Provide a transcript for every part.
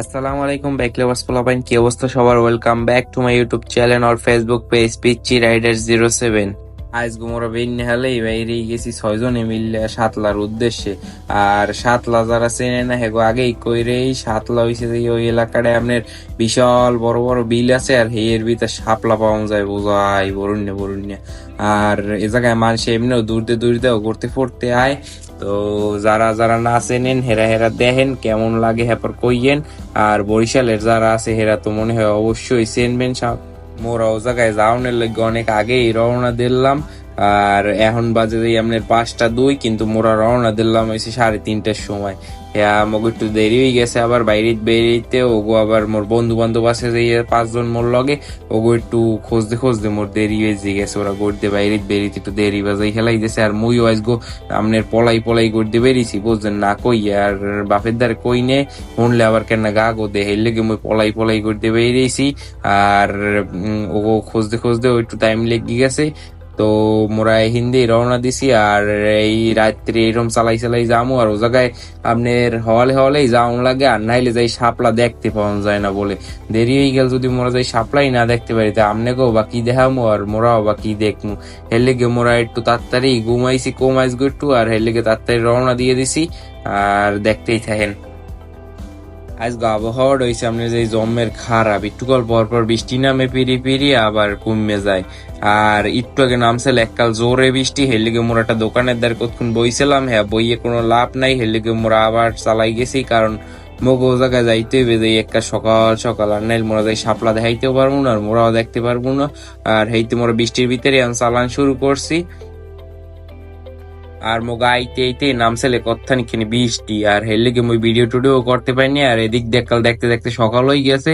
আসসালামু আলাইকুম ব্যাকলেভার্স পোলাপাইন, কি অবস্থা সবার? Welcome back to my YouTube channel or Facebook page Pichchi rider zero seven আজ গুমরা বেন নেহালেই বাইরে গেছি ছয়জনে মিললে সাতলার উদ্দেশ্যে। আর সাতলা যারা চেনে না, হেগো আগেই কইরেই সাতলা হইছে যে ওই এলাকাটায় আপনার বিশাল বড় বড় বিল আছে, আর হেয়ের ভিতরে শাপলা পাওয়া যায় বোঝাই, বরুণ্য বরুণ্য। আর এ জায়গায় মানুষ এমনিও দূরতে দূরতেও ঘুরতে ফিরতে আয়। তো যারা যারা না চেনেন, হেরা হেরা দেখেন, কেমন লাগে হ্যাপার কইয়েন। আর বরিশালের যারা আছে, হেরা তো মনে হয় অবশ্যই চেনবেন। সব মোরা ও জায়গায় যাওনের লাগে অনেক আগেই রওনা দিলাম। আর এখন বাজে যাই আপনার পাঁচটা দুই, কিন্তু মোরা রওনা দিলাম হয়েছে সাড়ে তিনটার সময়। হ্যাঁ আমাকে একটু দেরি হয়ে গেছে, আবার বাইরে বেরিয়েতে ওগো আবার মোর বন্ধু বান্ধব আছে যে পাঁচজন মোর লগে, ওগো একটু খুঁজতে খুঁজতে মোর দেরি হয়ে গেছে, ওরা গড়তে বাইরে বেরিয়েতে একটু দেরি বাজাই খেলাই দিয়েছে আর মুইও আজগো আমনের পলাই পলাই গড়তে বেরিয়েছি, বুঝছেন না, কই, আর বাপের দ্বার কই নে, শুনলে আবার কেন গা গো দে হেললে কি মুই পলাই পলাই গড়তে বেরিয়েছি। আর ওগো খোঁজতে খুঁজতে একটু টাইম লেগে গেছে তো মোরা হিন্দি রওনা দিছি, আর এই রাত্রি এরকম চালাই চালাই যামু, আর ও জায়গায় আপনার হওয়ালে হওয়ালেই যাওন লাগে, আর নাইলে যাই সাপলা দেখতে পাওয়া যায় না বলে। দেরি হয়ে গেল যদি মোরা যাই সাপলাই না দেখতে পারি, তা আমনেকেও বা কি দেখামু, আর মোরাও বা কি দেখমু? হের লেগে মোরা একটু তাড়াতাড়ি ঘুমাইছি কমাইস গো একটু, আর হের লেগে তাড়াতাড়ি রওনা দিয়ে দিছি, আর দেখতেই থাকেন। আজকে আবহাওয়া রয়েছে আপনার যে জমের খারাপ। একটুকাল পর পর বৃষ্টি নামে পিরি পিরি আবার কমে যায়। আর একটু আগে নামছিল এককাল জোরে বৃষ্টি হেলিগে মোরা একটা দোকানের দ্বার কতক্ষণ বইছিলাম হ্যাঁ বইয়ে কোনো লাভ নাই হেলিগে মোরা আবার চালাই গেছি, কারণ মগো জায়গায় যাইতে হইবে যে একটা সকাল সকাল, আর নাইল মোরা যাই সাপলা দেখাইতেও পারব না, আর মোরাও দেখতে পারব না। আর হেইতে মোরা বৃষ্টির ভিতরে আমি চালান শুরু করছি। আর মো গাইতে আইতে নামছেলে কত্থানি খানি বৃষ্টি। আর হেললে কি মই ভিডিও টুডিও করতে পারিনি। আর এদিক দেখাল দেখতে দেখতে সকাল হয়ে গেছে।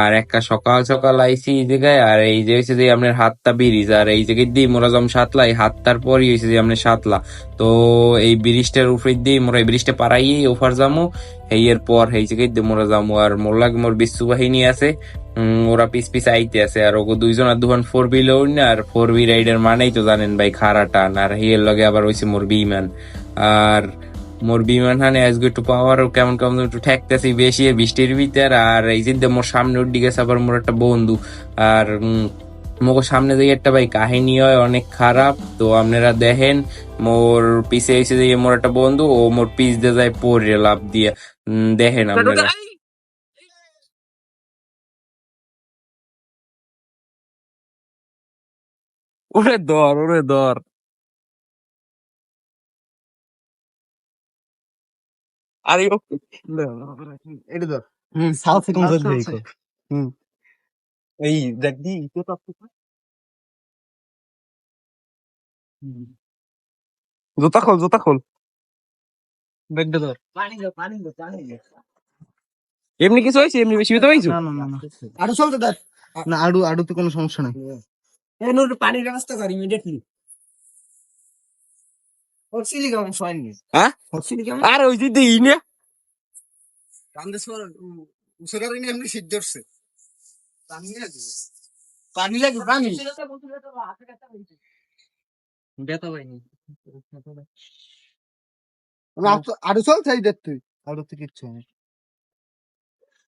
আর একটা সকাল সকাল আইছি এই জায়গায়। আর এই যে হয়েছে যে আপনার হাতটা ব্রিজ। আর এই জায়গায় দিয়ে মোরা যখন সাতলা, এই হাতটার পরই হয়েছে যে আপনার সাতলা। তো এই ব্রিজটার উপরে দিয়ে মোরা এই ব্রিজটা পারাইয়ে ওফার যামু। এই এর পর এই জায়গায় দিয়ে মোরা যামু। আর মোর লাগে মোর বিশ্ব বাহিনী আছে। ওরা পিস পিস আইতে আছে আর ওগো দুইজন আর দুখান ফোর হুইলার না আর ফোর হুইল রাইডার মানেই তো জানেন ভাই খারা টান আর হিয়ের লগে আবার হইছে মোর বিমান। আর মোর বিমান হানে আজকে একটু পাওয়ার কেমন কেমন একটু ঠেকতেছি বেশি বৃষ্টির ভিতর আর এই যে মোর সামনে উঠে গেছে আবার মোর একটা বন্ধু। আর মোর সামনে যে একটা ভাই কাহিনী হয় অনেক খারাপ তো আপনারা দেখেন মোর পিছে এসে যে মোর একটা বন্ধু ও মোর পিছ দিয়ে যায় পরে লাভ দিয়ে। উম, দেখেন আপনারা। ওরে ধর ওরে ধর। আরে ও এটা ধর হুম সাউথ থেকে ধরবে। হুম। এই দেখ দি তো তো জুতা খোল জুতা খোল। ব্যাগটা ধর। পানি দাও পানি দাও পানি এমনি কিছু হয়েছে? এমনি বেশি হতে পাইছো? না না না না। আরও চলতে দেখ না আড়ু আড়ু তো কোনো সমস্যা নাই। এই নোট পানির ব্যবস্থা কর ইমিডিয়েটলি হচ্ছিলি কেমন শোয়নি হ্যাঁ? হচ্ছিলি কেমন আর ওই দিদি ইনে কান্দে সর উসরার ইনি এমনি পানি পানি পানি। বেতা পাইনি। আরও চল চাই দেখ তুই। আরও তো কিচ্ছু নেই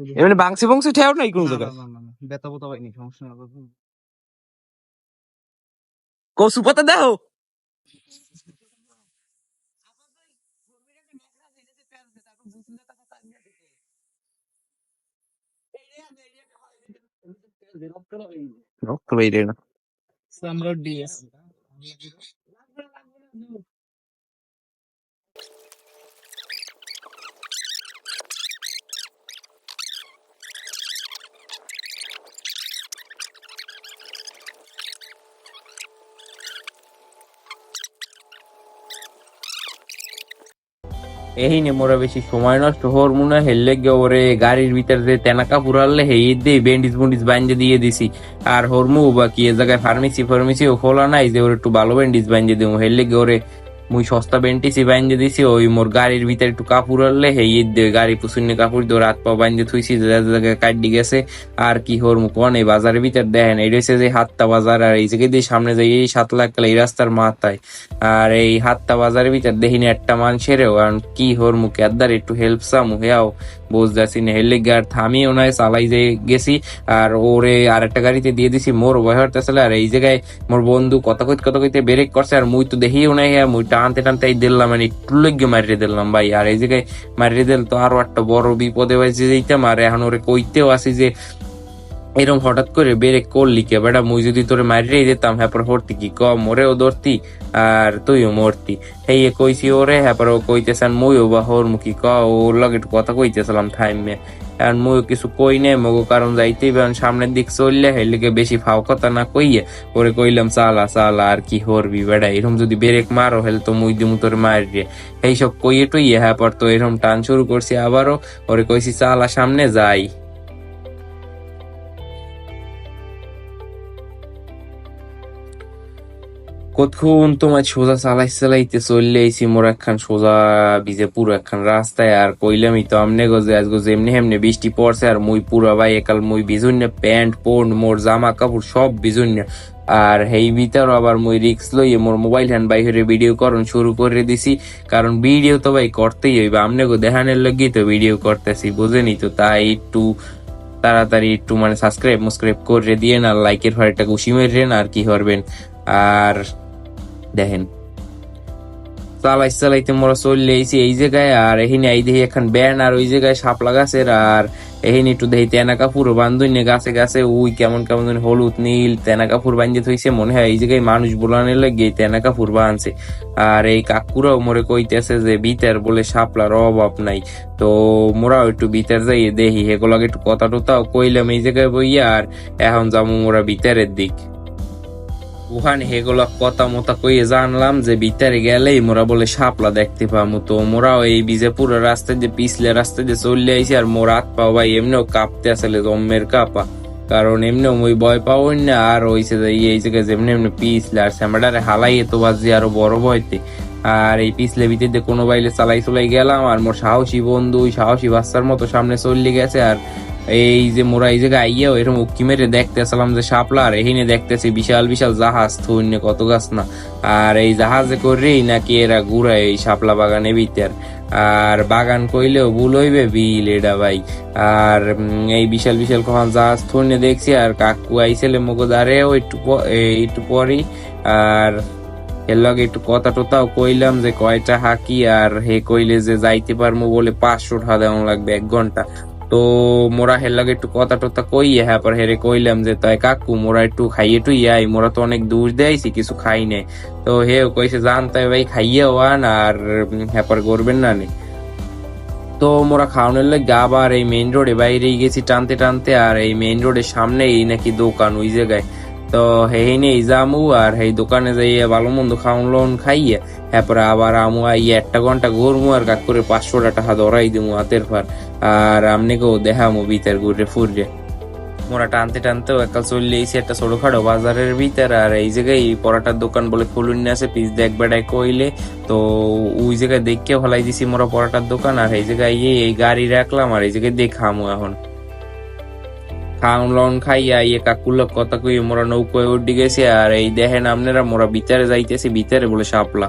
এমনি বাংসি বংসি ঠেও নাই কোন জায়গায়? না, বেতা বোতা পাইনি সমস্যা কসু পাতা দাও রক্ত বাইরে না সম্রাট ডিএস এই নে মোরা বেশি সময় নষ্ট হওয়ার মনে হেললে গে ওরে গাড়ির ভিতরে যে তেনাকা পুরালে হেই দিয়ে ব্যান্ডিজ বন্ডিজ বাইন্দে দিয়ে দিছি। আর হরমু বা কি এ জায়গায় ফার্মেসি ফার্মেসি ও খোলা নাই যে ওর একটু ভালো ব্যান্ডিজ বাইন্দে দেবো। হেললে গে ওরে মুই সস্তা বেন্টিসি বাইন্দে দিছি, ওই মোর গাড়ির ভিতরে একটু কাপড় আনলে হে ঈদ গাড়ি পুসুন্নি কাপড় দিয়ে রাত পা বাইন্দে থুইছি, যে কাটি গেছে, আর কি হর মুখ এই বাজারের ভিতর দেখেন এই রয়েছে যে হাত্তা বাজার, আর এই জায়গায় দিয়ে সামনে যাই এই সাত লাখ এই রাস্তার মাথায়। আর এই হাত্তা বাজারের ভিতর দেখিনি একটা মানুষেরও, কারণ কি হর মুখে আদার একটু হেল্প সামু হেয়াও বুঝতেছি না, হেলে গার থামিয়ে ওনায় চালাই যে গেছি, আর ওরে আর একটা গাড়িতে দিয়ে দিছি, মোর ভয় হতেছিল আর এই জায়গায় মোর বন্ধু কথা কইতে কথা কইতে ব্রেক করছে, আর মুই তো দেখি নাই হ্যাঁ মুই টানতে টানতে এই দিলাম মানে একটু লেগে মারিয়ে দিলাম ভাই। আর এই জায়গায় মারিয়ে দিল তো আরও একটা বড় বিপদে বাজে যেতাম আর এখন ওরে কইতেও আসি যে এরকম হঠাৎ করে বেরেক করলি কে বেটা, মুই যদি তোরে মারিয়ে দিতাম হ্যাঁ পর হরতি কি? ক মোরেও ধরতি, আর তুইও মরতি। এই কইছি ওরে হ্যাঁ পর ও কইতেছেন, মুইও বা হর মুখি ক ওর লগে কথা কইতেছিলাম থাইমে। আর মুইও কিছু কই নাই মগো কারণ যাইতেই বেন সামনের দিক চললে হেলিকে বেশি ফাও কথা না কইয়ে, ওরে কইলাম, চালা চালা, আর কি হরবি বেড়া এরকম যদি ব্রেক মারো, হেলে তো মুই দিমু তোর মারিয়ে এইসব কইয়ে টইয়ে হ্যাঁ পর তো এরকম টান শুরু করছি আবারও, ওরে কইছি, চালা, সামনে যাই। কতক্ষণ তোমায় সোজা চালাই চালাইতে চললে আইছি মোর একখান সোজা ভিজে পুরো একখান রাস্তায়, আর কইলামই তো আমনে গজে আজ গজে এমনি হেমনে বৃষ্টি পড়ছে, আর মুই পুরা ভাই একাল মুই বিজুন্য প্যান্ট পোন মোর জামা কাপড় সব বিজুন্য। আর হেই ভিতর আবার মুই রিক্স লইয়ে মোর মোবাইল হ্যান্ড বাই হয়ে ভিডিও করন শুরু করে দিছি, কারণ ভিডিও তো ভাই করতেই হইবে, আমনে গো দেখানোর লগি তো ভিডিও করতেছি, বুঝেনি তো, তাই একটু তাড়াতাড়ি একটু মানে সাবস্ক্রাইব মুসক্রাইব করে দিয়ে না লাইকের ফাইলটা ঘুষি মেরেন আর কি করবেন। আর দেখেন। চালাই চালাইতে মোরা চললে আইছি, এই জায়গায় আর এখানে এই দেখি এখন ব্যান, আর ওই জায়গায় শাপলা গাছের, আর এখানে একটু দেখি তেনা কাপুর বান্ধুন গাছে গাছে, উই কেমন কেমন হলুদ, নীল, তেনা কাপুর বান্ধে থইছে, মনে হয় এই জায়গায় মানুষ বোলানোর লাগে তেনা কাপুর বাঁধছে। আর এই কাকুরাও মোরে কইতেছে যে বিতের বলে সাপলার অভাব নাই। তো মোরাও একটু বিতের যাই দেখি হেগুলাকে একটু কথা টথাও কইলাম এই জায়গায় বইয়া, আর এখন যাব মোরা বিতারের দিক। ওখানে হেগুলা কথা মতা কইয়ে জানলাম যে ভিতরে গেলেই মোরা বলে শাপলা দেখতে পামু। তো মোরাও এই বিজেপুর রাস্তা দিয়ে পিছলে রাস্তা দিয়ে চলে আইছি আর মোর হাত পাও ভাই এমনিও কাঁপতে আসলে জম্মের কাপা। কারণ এমনিও মই ভয় পাও না, আর হইছে যে এই জায়গায় যেমনি এমনি পিছলে আর স্যামডারে হালাই তো বাজি আরও বড় ভয়তে। আর এই পিছলে ভিতরে কোনো বাইলে চালাই চলাই গেলাম আর মোর সাহসী বন্ধু সাহসী বাচ্চার মতো সামনে চললে গেছে আর এই যে মোরা এই জায়গায় আইয়াও এরকম উক্কি মেরে দেখতে আসলাম যে শাপলা, আর এখানে দেখতেছি বিশাল বিশাল জাহাজ থুইনে কত গাছ না। আর এই জাহাজে করেই নাকি এরা ঘুরায় এই শাপলা বাগানে ভিতর। আর বাগান কইলেও ভুল হইবে, বিল এটা ভাই। আর এই বিশাল বিশাল কখন জাহাজ থুইনে দেখছি, আর কাকু আইসেলে মগো দাঁড়েও একটু একটু পরই। আর এর লগে একটু কথা টথাও কইলাম যে কয়টা হাকি, আর হে কইলে যে যাইতে পারব বলে পাঁচশো টাকা দেওয়া লাগবে এক ঘণ্টা। তো মোরা হের লাগে একটু কথা টথা কই হ্যাঁ পর হেরে কইলাম যে, তাই কাকু, মোরা একটু খাইয়ে টু ইয়াই মোরা তো অনেক দূর দেয়াইছি কিছু খাই নাই তো হে কইছে, জান তাই ভাই খাইয়ে ওয়ান আর হ্যাঁ পর করবেন না নে। তো মোরা খাওয়ানোর লাগে আবার এই মেইন রোডে বাইরেই গেছি টানতে টানতে আর এই মেইন রোডের সামনে এই নাকি দোকান ওই জায়গায়। তো হেই নেই জামু আর এই দোকানে যাইয়ে ভালো মন্দ খাওন লোন খাইয়ে, এরপরে আবার আমু আই একটা ঘণ্টা ঘুরমু আর কাক করে পাঁচশো টাকা ধরাই দিমু হাতের পার আর আমনেকেও দেখামু ভিতর ঘুরে ফুরে মোরা টানতে টানতেও একাল চলে এসে একটা ছোটখাটো বাজারের ভিতর আর এই জায়গায় পরাটার দোকান বলে খুলুন আছে, পিস দেখ বেড়ায় কইলে। তো ওই জায়গায় দেখকে হলাই দিছি মোরা পরাটার দোকান আর এই জায়গায় এই গাড়ি রাখলাম আর এই জায়গায় দেখামু এখন। খাওন লন খাইয়া ইয়ে কাকুর কথা কই, মোরা নৌকোয় উঠে গেছি আর এই দেখেন আপনারা মোরা ভিতরে যাইতেছি, ভিতরে বলে শাপলা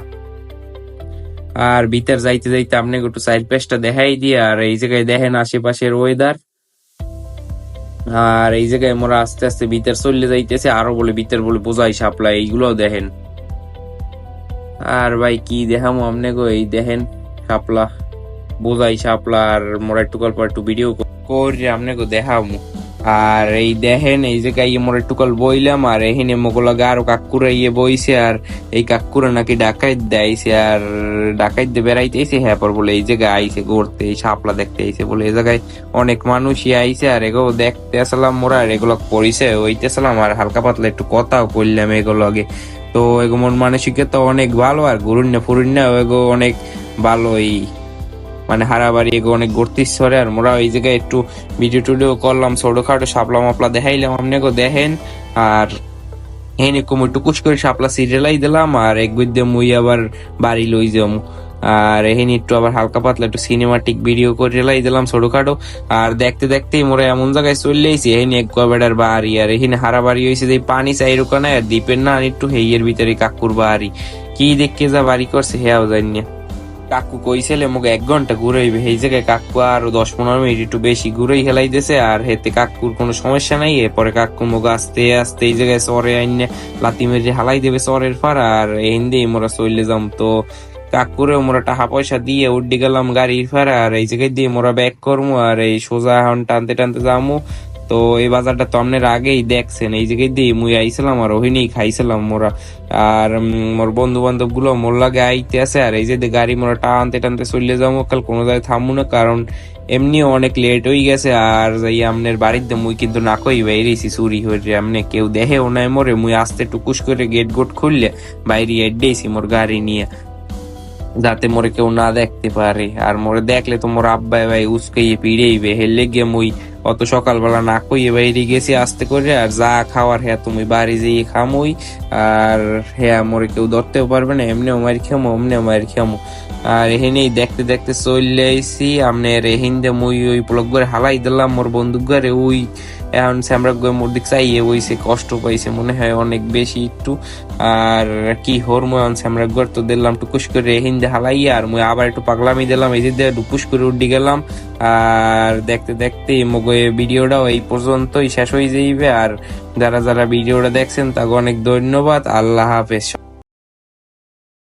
আর ভিতর যাইতে যাইতে আপনি একটু সাইড পেজটা দেখাই দিয়ে, আর এই জায়গায় দেখেন আশেপাশের ওয়েদার আর এই জায়গায় মোরা আস্তে আস্তে ভিতর চলে যাইতেছে, আরও বলে ভিতর বলে বোঝাই সাপলা এইগুলো দেখেন। আর ভাই কি দেখামো আপনি গো, এই দেখেন সাপলা, বোঝাই সাপলা, আর মোরা একটু গল্প একটু ভিডিও করে আপনি গো, দেখামো। আর এই দেখেন, এই জায়গায় মোর একটু কল বইলাম, আর এখানে মোগলা আরও কাকুরা ইয়ে বইছে, আর এই কাকুরা নাকি ডাকাইত দেয়ছে, আর ডাকাইত দিয়ে বেড়াইতেছে হ্যাঁ পর বলে এই জায়গায় আইছে, ঘুরতে, এই শাপলা দেখতে আইছে বলে এই জায়গায় অনেক মানুষই আইছে, আর এগুলো দেখতে আসলাম মোরা, আর এগুলো পরিছে ওইতে আসলাম আর হালকা পাতলা একটু কথাও করলাম এগুলো আগে। তো এগো মন মানসিকতা অনেক ভালো, আর গুরুন্না ফুরুন্না এগো অনেক ভালোই। মানে হারাবাড়ি এগো অনেক ঘুরতে ইচ্ছে আর মোরা ওই জায়গায় একটু ভিডিও টিডিও করলাম, ছোটখাটো সাপলা মাপলা দেখাইলাম আপনি দেখেন, আর এনে কুমুর টুকুস করে শাপলা সিরিয়ালাই দিলাম, আর এক গুদ্দে মুই আবার বাড়ি লই যাম আর এখানে একটু আবার হালকা পাতলা একটু সিনেমাটিক ভিডিও করে লাই দিলাম ছোটখাটো, আর দেখতে দেখতেই মোরা এমন জায়গায় চলে আইছি এখানে এক বেড়ার বাড়ি, আর এখানে হারা বাড়ি হয়েছে যে পানি চাই ওখানে আর দ্বীপের না একটু হেইয়ের ভিতরে কাকুর বাড়ি। কি দেখে যা বাড়ি করছে হেয়াও জানি কাকু কইছিলে মোক এক ঘণ্টা ঘুরাইবে। এই জায়গায় কাকু আর দশ পনেরো মিনিট একটু বেশি ঘুরেই হেলাই দিছে আর হেতে কাকুর কোনো সমস্যা নাই। এরপরে কাকু মোক আস্তে আস্তে এই জায়গায় সরে আইনে লাতি মেরে হালাই দেবে সরের ফার আর দিয়ে মোরা চলে যাম। তো কাকুরে মোরা টাকা পয়সা দিয়ে উড্ডি গেলাম গাড়ির ফার আর এই জায়গায় দিয়ে মোরা ব্যাক করব আর এই সোজা এখন টানতে টানতে যামু। তো এই বাজারটা তো আপনার আগেই দেখছেন। এই জায়গায় দিয়ে মুই আইছিলাম আর ওহিনেই খাইছিলাম মোরা। আর মোর বন্ধু বান্ধবগুলো মোর লাগে আইতে আছে আর এই যে গাড়ি মোরা টানতে টানতে চলে যাব। কাল কোনো জায়গায় থামবো না, কারণ এমনিও অনেক লেট হয়ে গেছে আর যাই আমনের বাড়িতে মুই কিন্তু না কই বাইরেছি, চুরি হয়ে আমনে কেউ দেখেও নাই মোরে, মুই আস্তে টুকুস করে গেট গোট খুললে বাইরে এডেছি মোর গাড়ি নিয়ে। যাতে মোরে কেউ না দেখতে পারে। আর মোরে দেখলে তো মোর আব্বাই ভাই উস্কাইয়ে পিড়েইবে। হেললে গিয়ে মুই অত সকালবেলা না কইয়ে বাইরে গেছি আসতে করে, আর যা খাওয়ার হ্যাঁ তুমি বাড়ি যেয়ে খামুই, আর হ্যাঁ মোরে কেউ ধরতেও পারবে না, এমনিও মার খেমো এমনিও মার খেমো। আর এখানেই দেখতে দেখতে চলে আইসি আপনার হিন্দে মুই ওই ব্লগ করে হালাই দিলাম মোর বন্দুক ঘরে ওই এখন স্যামরা মোর দিক চাইয়ে ওইসে কষ্ট পাইছে মনে হয় অনেক বেশি একটু। আর কি হর মুই অন স্যামরা ঘর তো দিলাম টুকুস করে হিন্দে হালাই আর মুই আবার একটু পাগলামি দিলাম, এই যে ডুপুস করে উড্ডি গেলাম। আর দেখতে দেখতে মগে ভিডিওটাও এই পর্যন্তই শেষ হয়ে যাইবে। আর যারা যারা ভিডিওটা দেখছেন তাকে অনেক ধন্যবাদ। আল্লাহ হাফেজ।